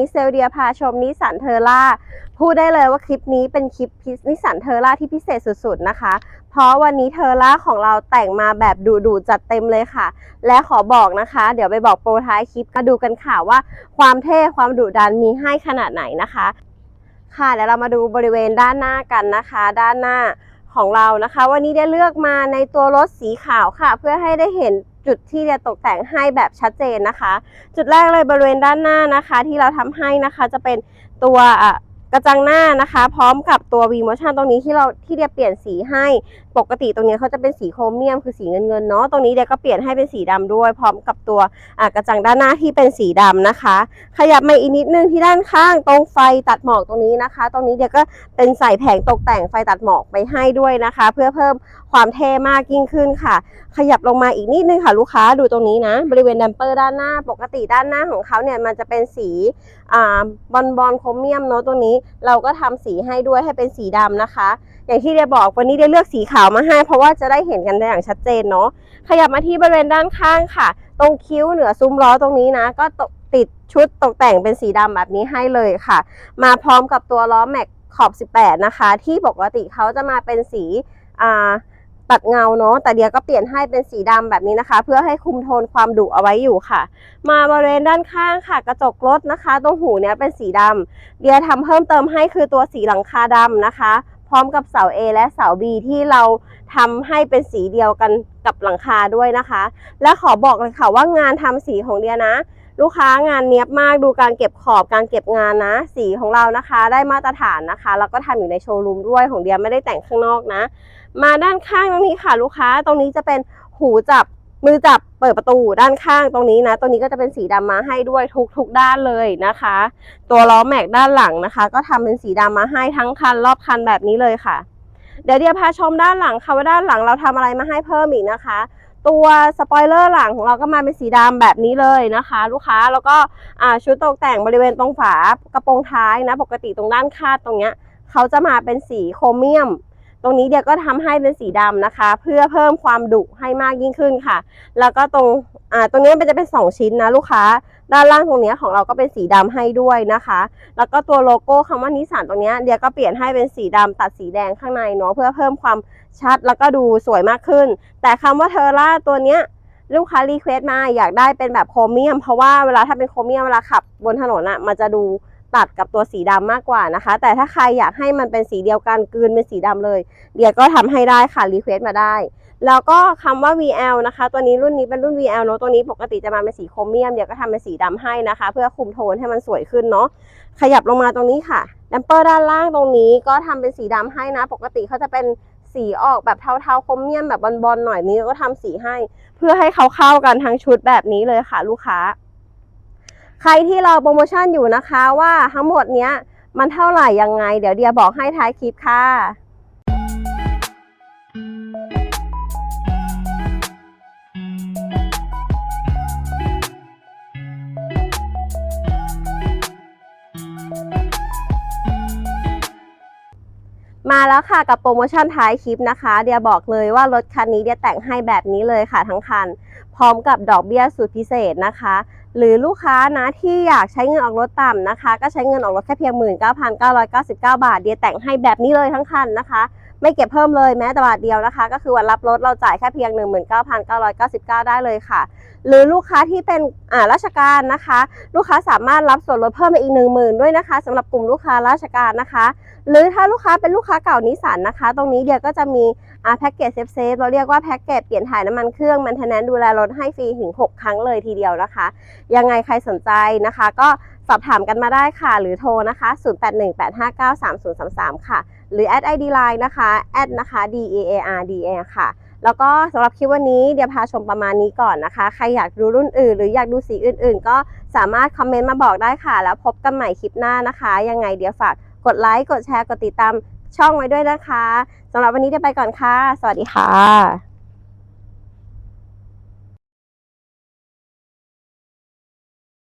นี้เซลเดียพาชมนิสสันเทอร่าพูดได้เลยว่าคลิปนี้เป็นคลิปนิสสันเทอร่าที่พิเศษสุดๆนะคะ เพราะวันนี้เทอร่าของเราแต่งมาแบบดุๆจัดเต็มเลยค่ะ และขอบอกนะคะ เดี๋ยวไปบอกโปรท้ายคลิปก็ดูกันค่ะว่าความเท่ความดุดันมีให้ขนาดไหนนะคะ ค่ะเดี๋ยวเรามาดูบริเวณด้านหน้ากันนะคะ ด้านหน้าของเรานะคะ วันนี้ได้เลือกมาในตัวรถสีขาวค่ะ เพื่อให้ได้เห็น จุดที่จะตกแต่งให้แบบชัดเจนนะคะ จุดแรกเลยบริเวณด้านหน้านะคะ ที่เราทำให้นะคะจะเป็นตัวกระจังหน้านะคะ พร้อมกับตัว V Motion ตรงนี้ที่เราที่เดียเปลี่ยนสีให้ปกติตรงนี้เขาจะเป็นสีโครเมียมคือสีเงินเงินเนาะตรงนี้เดียก็เปลี่ยนให้เป็นสีดำด้วย พร้อมกับตัวกระจังด้านหน้าที่เป็นสีดำนะคะ ขยับมาอีกนิดนึงที่ด้านข้างตรงไฟตัดหมอกตรงนี้นะคะ ตรงนี้เดียก็เป็นใส่แผงตกแต่งไฟตัดหมอกไปให้ด้วยนะคะ เพื่อเพิ่ม ความเท่มากยิ่งขึ้นค่ะ ขยับลงมาอีกนิดนึงค่ะ ลูกค้าดูตรงนี้นะ บริเวณดัมเปอร์ด้านหน้าปกติด้านหน้าของเขาเนี่ยมันจะเป็นสีอบอลบอลโครเมียมเนาะตรงนี้เราก็ทำสีให้ด้วยให้เป็นสีดำนะคะ อย่างที่เดียบอกวันนี้เดียเลือกสีขาวมาให้ เพราะว่าจะได้เห็นกันได้อย่างชัดเจนเนาะขยับมาที่บริเวณด้านข้างค่ะ ตรงคิ้วเหนือซุ้มล้อตรงนี้นะ ก็ตกติดชุดตกแต่งเป็นสีดำแบบนี้ให้เลยค่ะ มาพร้อมกับตัวล้อแม็กขอบ 18 นะคะ ที่ปกติเขาจะมาเป็นสีอ่า ตัดเงาเนาะแต่เดียก็เปลี่ยนให้เป็นสีดำแบบนี้นะคะ เพื่อให้คุมโทนความดุเอาไว้อยู่ค่ะ มาบริเวณด้านข้างค่ะ กระจกรถนะคะ ตรงหูเนี้ยเป็นสีดำเดียทำเพิ่มเติมให้คือตัวสีหลังคาดำนะคะ พร้อมกับเสา A และเสา B ที่เราทำให้เป็นสีเดียวกันกับหลังคาด้วยนะคะ และขอบอกเลยค่ะว่างานทำสีของเดียนะลูกค้างานเนี้ยบมากดูการเก็บขอบการเก็บงานนะ สีของเรานะคะ ได้มาตรฐานนะคะ แล้วก็ทำอยู่ในโชว์รูมด้วยของเดียไม่ได้แต่งข้างนอกนะ มาด้านข้างตรงนี้ค่ะ ลูกค้าตรงนี้จะเป็นหูจับมือจับเปิดประตูด้านข้างตรงนี้นะ ตรงนี้ก็จะเป็นสีดำมาให้ด้วยทุกทุกด้านเลยนะคะ ตัวล้อแม็กด้านหลังนะคะ ก็ทำเป็นสีดำมาให้ทั้งคันรอบคันแบบนี้เลยค่ะ เดี๋ยวเดียพาชมด้านหลังค่ะว่าด้านหลังเราทำอะไรมาให้เพิ่มอีกนะคะ ตัวสปอยเลอร์หลังของเราก็มาเป็นสีดำแบบนี้เลยนะคะ ลูกค้าแล้วก็ชุดตกแต่งบริเวณตรงฝากระโปรงท้ายนะ ปกติตรงด้านคาดตรงเนี้ยเขาจะมาเป็นสีโครเมียม ตรงนี้เดียก็ทำให้เป็นสีดำนะคะ เพื่อเพิ่มความดุให้มากยิ่งขึ้นค่ะ แล้วก็ตรงอ่าตรงนี้มันจะเป็น 2 ชิ้นนะลูกค้า ด้านล่างตรงเนี้ยของเราก็เป็นสีดำให้ด้วยนะคะ แล้วก็ตัวโลโก้คำว่านิสสันตรงเนี้ยเดียก็เปลี่ยนให้เป็นสีดำตัดสีแดงข้างในเนาะเพื่อเพิ่มความชัดแล้วก็ดูสวยมากขึ้น แต่คำว่าเทอร่าตัวเนี้ยลูกค้ารีเควสต์มาอยากได้เป็นแบบโครเมียม เพราะว่าเวลาถ้าเป็นโครเมียมเวลาขับบนถนนอะมันจะดู ตัดกับตัวสีดำมากกว่านะคะ แต่ถ้าใครอยากให้มันเป็นสีเดียวกันกืนเป็นสีดำเลย เดียก็ทำให้ได้ค่ะรีเควสต์มาได้ แล้วก็คำว่า VL นะคะ ตัวนี้รุ่นนี้เป็นรุ่น VL เนอะตัวนี้ปกติจะมาเป็นสีโครเมียมเดี๋ยวก็ทำเป็นสีดำให้นะคะ เพื่อคุมโทนให้มันสวยขึ้นเนาะขยับลงมาตรงนี้ค่ะดัมเปอร์ด้านล่างตรงนี้ก็ทำเป็นสีดำให้นะ ปกติเขาจะเป็นสีออกแบบเทาๆโครเมียมแบบบอลๆหน่อยนี้ก็ทำสีให้ เพื่อให้เขาเข้ากันทั้งชุดแบบนี้เลยค่ะ ลูกค้า ใครที่รอโปรโมชั่นอยู่นะคะว่าทั้งหมดเนี้ยมันเท่าไหร่ยังไง เดี๋ยวเดียบอกให้ท้ายคลิปค่ะ มาแล้วค่ะกับโปรโมชั่นท้ายคลิปนะคะ เดียบอกเลยว่ารถคันนี้เดียแต่งให้แบบนี้เลยค่ะทั้งคัน พร้อมกับดอกเบี้ยสุดพิเศษนะคะ หรือลูกค้านะที่อยากใช้เงินออกรถต่ำนะคะ ก็ใช้เงินออกรถแค่เพียง 19,999 บาท เดียแต่งให้แบบนี้เลยทั้งคันนะคะ ไม่เก็บเพิ่มเลยแม้แต่บาทเดียวนะคะ ก็คือวันรับรถเราจ่ายแค่เพียง 19,999 ได้เลยค่ะ หรือลูกค้าที่เป็นอ่าราชการนะคะ ลูกค้าสามารถรับส่วนลดเพิ่มมาอีก 10,000 ด้วยนะคะสำหรับกลุ่มลูกค้าราชการนะคะ หรือถ้าลูกค้าเป็นลูกค้าเก่านิสสันนะคะ ตรงนี้เดียก็จะมีอ่าแพ็กเกจเซฟเซฟเราเรียกว่าแพ็กเกจเปลี่ยนถ่ายน้ำมันเครื่องมันเทนแนนดูแลรถให้ฟรีถึง 6 ครั้งเลยทีเดียวนะคะ ยังไงใครสนใจนะคะ ก็สอบถามกันมาได้ค่ะ หรือโทรนะคะ 0818593033 ค่ะ หรือ add ID line นะคะ add นะคะ d A a r d a ค่ะ แล้วก็สำหรับคลิปวันนี้เดี๋ยวพาชมประมาณนี้ก่อนนะคะ ใครอยากดูรุ่นอื่น หรืออยากดูสีอื่น ๆ ก็สามารถคอมเมนต์มาบอกได้ค่ะ แล้วพบกันใหม่คลิปหน้านะคะ ยังไงเดี๋ยวฝากกดไลค์กดแชร์กดติดตามช่องไว้ด้วยนะคะสำหรับวันนี้เดี๋ยวไปก่อนค่ะ สวัสดีค่ะ